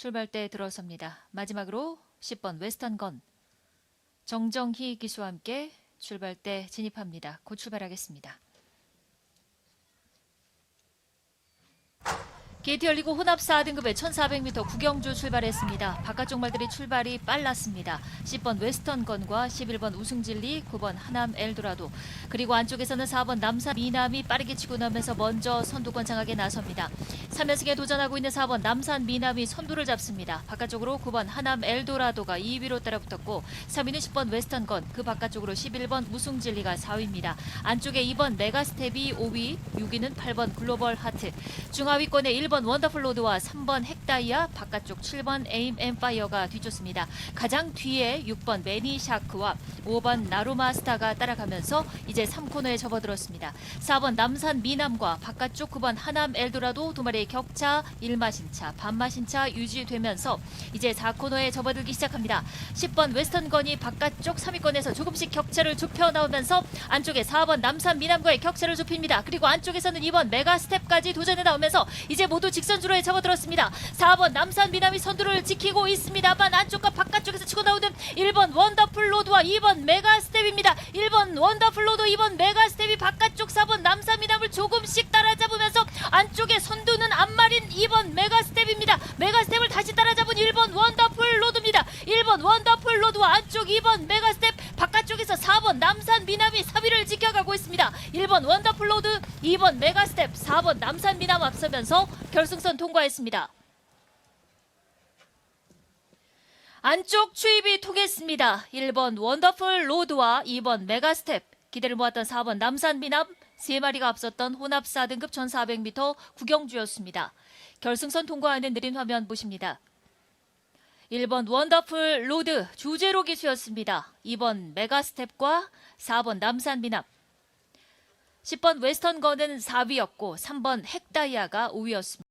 출발대에 들어섭니다. 마지막으로 10번 웨스턴 건 정정희 기수와 함께 출발대 진입합니다. 곧 출발하겠습니다. 게이트 열리고 혼합 4등급의 1400m 구경주 출발했습니다. 바깥쪽 말들이 출발이 빨랐습니다. 10번 웨스턴 건과 11번 우승진리, 9번 하남 엘도라도 그리고 안쪽에서는 4번 남산 미남이 빠르게 치고 나면서 먼저 선두권 장악에 나섭니다. 3연승에 도전하고 있는 4번 남산 미남이 선두를 잡습니다. 바깥쪽으로 9번 하남 엘도라도가 2위로 따라붙었고 3위는 10번 웨스턴 건, 그 바깥쪽으로 11번 우승진리가 4위입니다. 안쪽에 2번 메가스텝이 5위, 6위는 8번 글로벌 하트, 중하위권에 1번 원더풀 로드와 3번 핵다이아, 바깥쪽 7번 에임 엠파이어가 뒤쫓습니다. 가장 뒤에 6번 매니 샤크와 5번 나루마스타가 따라가면서 이제 3코너에 접어들었습니다. 4번 남산 미남과 바깥쪽 9번 하남 엘도라도 두 마리의 격차 1마신 차, 반마신 차 유지되면서 이제 4코너에 접어들기 시작합니다. 10번 웨스턴 건이 바깥쪽 3위권에서 조금씩 격차를 좁혀 나오면서 안쪽에 4번 남산 미남과의 격차를 좁힙니다. 그리고 안쪽에서는 2번 메가 스텝까지 도전해 나오면서 이제 모두 직선주로에 접어들었습니다. 4번 남산 미남이 선두를 지키고 있습니다만 안쪽과 바깥쪽에서 치고 나오는 1번 원더풀 로드와 2번 메가 스텝입니다. 1번 원더풀 로드, 2번 메가 스텝이 바깥쪽 4번 남산 미남을 조금씩 따라잡으면서 안쪽에 선두는 안마린 2번 메가 스텝입니다. 메가 스텝을 다시 따라잡은 1번 원더풀 로드입니다. 1번 원더풀 로드와 안쪽 2번 메가 스텝 바깥쪽에서 4번 남산 미남이 3위를 지켜가고 있습니다. 1번 원더풀 로드, 2번 메가 스텝, 4번 남산 미남 앞서면서 결승선 통과했습니다. 안쪽 추입이 통했습니다. 1번 원더풀 로드와 2번 메가스텝, 기대를 모았던 4번 남산 미남, 3마리가 앞섰던 혼합 4등급 1400m 구경주였습니다. 결승선 통과하는 느린 화면 보십니다. 1번 원더풀 로드 주제로 기수였습니다. 2번 메가스텝과 4번 남산 미남. 10번 웨스턴 건은 4위였고 3번 핵다이아가 5위였습니다.